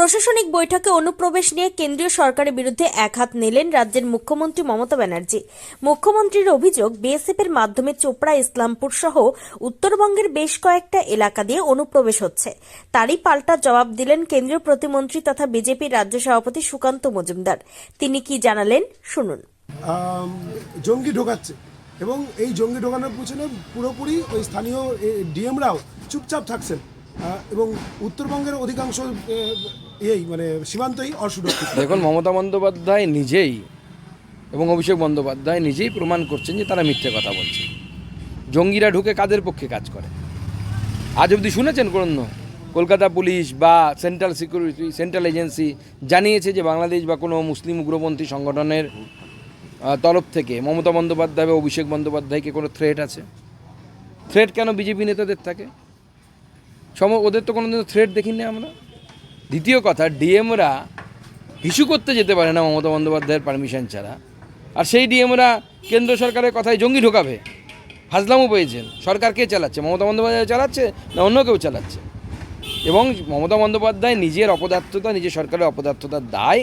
প্রশাসনিক বৈঠকে অনুপ্রবেশ নিয়ে কেন্দ্রীয় সরকারের বিরুদ্ধে একহাত নিলেন রাজ্যের মুখ্যমন্ত্রী মমতা ব্যানার্জি। মুখ্যমন্ত্রীর অভিযোগ বিএসএফের মাধ্যমে চোপড়া, ইসলামপুর সহ উত্তরবঙ্গের বেশ কয়েকটা এলাকা দিয়ে অনুপ্রবেশ হচ্ছে। তারই পাল্টা জবাব দিলেন কেন্দ্রীয় প্রতিমন্ত্রী তথা বিজেপির রাজ্য সভাপতি সুকান্ত মজুমদার। তিনি কি জানালেন? শুনুন। জঙ্গি ঢোকাচ্ছে এবং এই জঙ্গি ঢোকানোর পিছনে পুরোপুরি ওই স্থানীয় ডিএমরাও চুপচাপ থাকছেন। এবং উত্তরবঙ্গের অধিকাংশ এই মানে সীমান্তই অসুরক্ষিত। দেখুন, মমতা বন্দ্যোপাধ্যায় নিজেই এবং অভিষেক বন্দ্যোপাধ্যায় নিজেই প্রমাণ করছেন যে তারা মিথ্যে কথা বলছে। জঙ্গিরা ঢুকে কাদের পক্ষে কাজ করে? আজ অবধি শুনেছেন কোন? কলকাতা পুলিশ বা সেন্ট্রাল সিকিউরিটি, সেন্ট্রাল এজেন্সি জানিয়েছে যে বাংলাদেশ বা কোনো মুসলিম উগ্রপন্থী সংগঠনের তরফ থেকে মমতা বন্দ্যোপাধ্যায় বা অভিষেক বন্দ্যোপাধ্যায়কে কোনো থ্রেট আছে? থ্রেট কেন বিজেপি নেতাদের থাকে? সম ওদের তো কোনোদিন থ্রেট দেখিনি আমরা। দ্বিতীয় কথা ডিএমরা ইস্যু করতে যেতে পারে না মমতা বন্দ্যোপাধ্যায়ের পারমিশন ছাড়া। আর সেই ডিএমরা কেন্দ্র সরকারের কথায় জঙ্গি ঢোকাবে। হাজলামও পেয়েছেন। সরকার কে চালাচ্ছে? মমতা বন্দ্যোপাধ্যায় চালাচ্ছে না অন্য কেউ চালাচ্ছে? এবং মমতা বন্দ্যোপাধ্যায় নিজের অপদার্থতা নিজের সরকারের অপদার্থতার দায়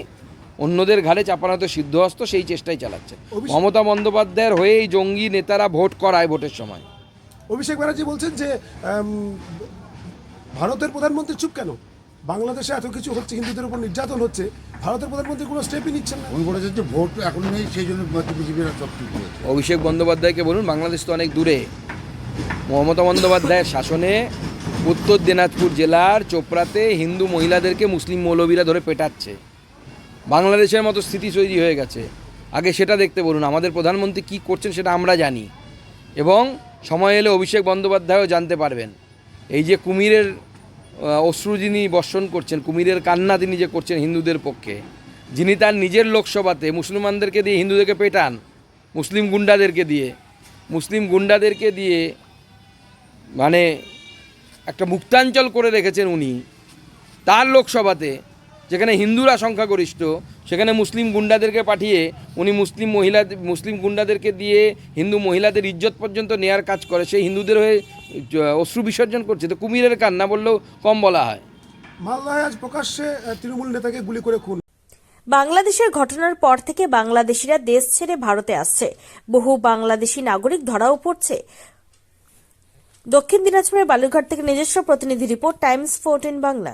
অন্যদের ঘাড়ে চাপানো তো সিদ্ধহস্ত সেই চেষ্টাই চালাচ্ছে। মমতা বন্দ্যোপাধ্যায়ের হয়ে এই জঙ্গি নেতারা ভোট করায় ভোটের সময়। অভিষেক ব্যানার্জি বলছেন যে ভারতের প্রধানমন্ত্রী চুপ কেন? বাংলাদেশে এত কিছু হচ্ছে হিন্দুদের উপর নির্যাতন হচ্ছে ভারতের প্রধানমন্ত্রী কোনো স্টেপই নিচ্ছেন না। উনি বলেছেন যে ভোট এখন নেই সেই জন্য বিজেপিরা সব ঠিক অভিষেক বন্দ্যোপাধ্যায়কে বলুন বাংলাদেশ তো অনেক দূরে। মমতা বন্দ্যোপাধ্যায়ের শাসনে উত্তর দিনাজপুর জেলার চোপড়াতে হিন্দু মহিলাদেরকে মুসলিম মৌলবীরা ধরে পেটাচ্ছে। বাংলাদেশের মতো স্থিতি তৈরি হয়ে গেছে। আগে সেটা দেখতে বলুন আমাদের প্রধানমন্ত্রী কী করছেন সেটা আমরা জানি। এবং সময় এলে অভিষেক বন্দ্যোপাধ্যায়ও জানতে পারবেন। এই যে কুমিরের অশ্রু যিনি বর্ষণ করছেন, কুমিরের কান্না তিনি যে করছেন হিন্দুদের পক্ষে, যিনি তার নিজের লোকসভাতে মুসলমানদেরকে দিয়ে হিন্দুদেরকে পেটান, মুসলিম গুন্ডাদেরকে দিয়ে, মুসলিম গুন্ডাদেরকে দিয়ে মানে একটা মুক্তাঞ্চল করে রেখেছেন উনি, তার লোকসভাতে যেখানে হিন্দুরা সংখ্যাগরিষ্ঠ সেখানে মুসলিম গুন্ডাদেরকে পাঠিয়ে উনি মুসলিম মহিলা মুসলিম গুন্ডাদেরকে দিয়ে হিন্দু মহিলাদের ইজ্জত পর্যন্ত নেয়ার কাজ করে। সেই হিন্দুদের হয়ে অশ্রু বিসর্জন করছে। তো কুমিরের কান্না বললেও কম বলা হয়। মালদায় আজ প্রকাশ্যে তৃণমূল নেতাকে গুলি করে খুন। বাংলাদেশের ঘটনার পর থেকে বাংলাদেশিরা দেশ ছেড়ে ভারতে আসছে। বহু বাংলাদেশি নাগরিক ধরাও পড়ছে। দক্ষিণ দিনাজপুরের বালুরঘাট থেকে নিজস্ব প্রতিনিধি report Times fourteen Bangla.